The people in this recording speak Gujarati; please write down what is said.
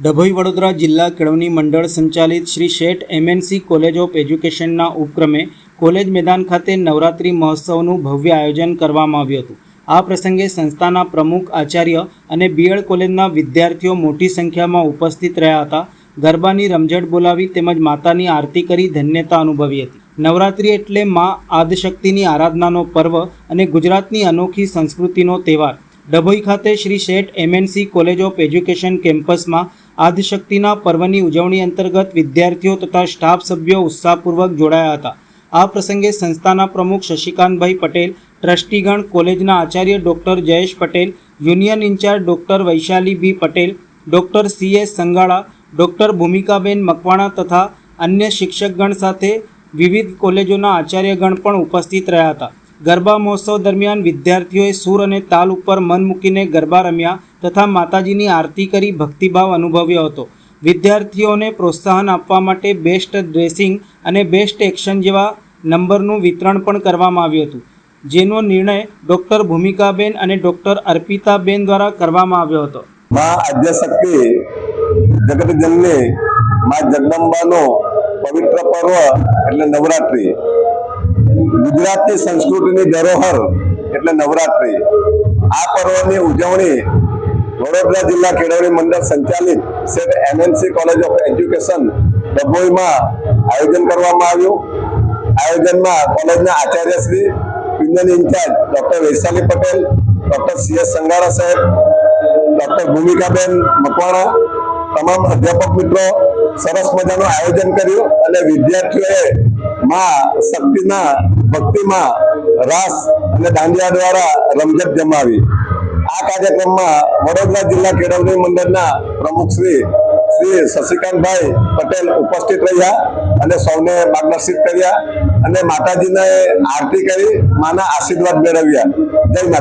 ડભોઈ વડોદરા જિલ્લા કેળવણી મંડળ સંચાલિત શ્રી શેઠ એમએનસી કોલેજ ઓફ એજ્યુકેશનના ઉપક્રમે કોલેજ મેદાન ખાતે નવરાત્રિ મહોત્સવનું ભવ્ય આયોજન કરવામાં આવ્યું હતું. આ પ્રસંગે સંસ્થાના પ્રમુખ આચાર્ય અને બીએડ કોલેજના વિદ્યાર્થીઓ મોટી સંખ્યામાં ઉપસ્થિત રહ્યા હતા. ગરબાની રમઝટ બોલાવી તેમજ માતાની આરતી કરી ધન્યતા અનુભવી હતી. નવરાત્રિ એટલે મા આદશક્તિની આરાધનાનો પર્વ અને ગુજરાતની અનોખી સંસ્કૃતિનો તહેવાર. ડભોઈ ખાતે શ્રી શેઠ એમએનસી કોલેજ ઓફ એજ્યુકેશન કેમ્પસમાં આદિશક્તિના પર્વની ઉજવણી અંતર્ગત વિદ્યાર્થીઓ તથા સ્ટાફ સભ્યો ઉત્સાહપૂર્વક જોડાયા હતા. આ પ્રસંગે સંસ્થાના પ્રમુખ શશિકાંતભાઈ પટેલ, ટ્રસ્ટીગણ કોલેજના Acharya doctor Jayesh Patel, union incharge doctor Vaishali B Patel, doctor C S Sangala, doctor Bhumikaben Makwana તથા અન્ય શિક્ષકગણ સાથે વિવિધ કોલેજોના આચાર્યગણ પણ ઉપસ્થિત રહ્યા હતા. ગરબા મહોત્સવ દરમિયાન વિદ્યાર્થીઓએ સૂર અને તાલ ઉપર મન મૂકીને ગરબા રમ્યા. તથા માતાજીની આરતી કરી ભક્તિભાવ અનુભવ્યો હતો. વિદ્યાર્થીઓને પ્રોત્સાહન આપવા માટે બેસ્ટ ડ્રેસિંગ અને બેસ્ટ એક્શન જેવા નંબરનું વિતરણ પણ કરવામાં આવ્યું હતું, જેનો નિર્ણય ડૉક્ટર ભૂમિકાબેન અને ડૉક્ટર અર્પિતાબેન દ્વારા કરવામાં આવ્યો હતો. મા આદ્યશક્તિ જગત જનની મા જગદંબાનો પવિત્ર પર્વ એટલે નવરાત્રિ. ગુજરાતની સંસ્કૃતિની ધરોહર એટલે નવરાત્રિ. આ પર્વની ઉજવણી વડોદરા જિલ્લા કેળવણી મંડળ સંચાલિત set MNC college of education ડભોઈમાં આયોજન કરવામાં આવ્યું. આયોજનમાં કોલેજના આચાર્યશ્રી union incharge doctor Vaishali Patel, doctor C S Sangara સાહેબ, ડોક્ટર ભૂમિકાબેન મકવાણા, તમામ અધ્યાપક મિત્રો સરસ મજાનું આયોજન કર્યું અને વિદ્યાર્થીઓએ માં શક્તિના ભક્તિમાં રાસ અને દાંડિયા દ્વારા રમઝટ જમાવી. આ કાર્યક્રમમાં વડોદરા જિલ્લા કેળવણી મંડળના પ્રમુખ શ્રી શ્રી શશિકાંતભાઈ પટેલ ઉપસ્થિત રહ્યા અને સૌને માર્ગદર્શિત કર્યા અને માતાજીને આરતી કરી, માના આશીર્વાદ મેળવ્યા. જય માતા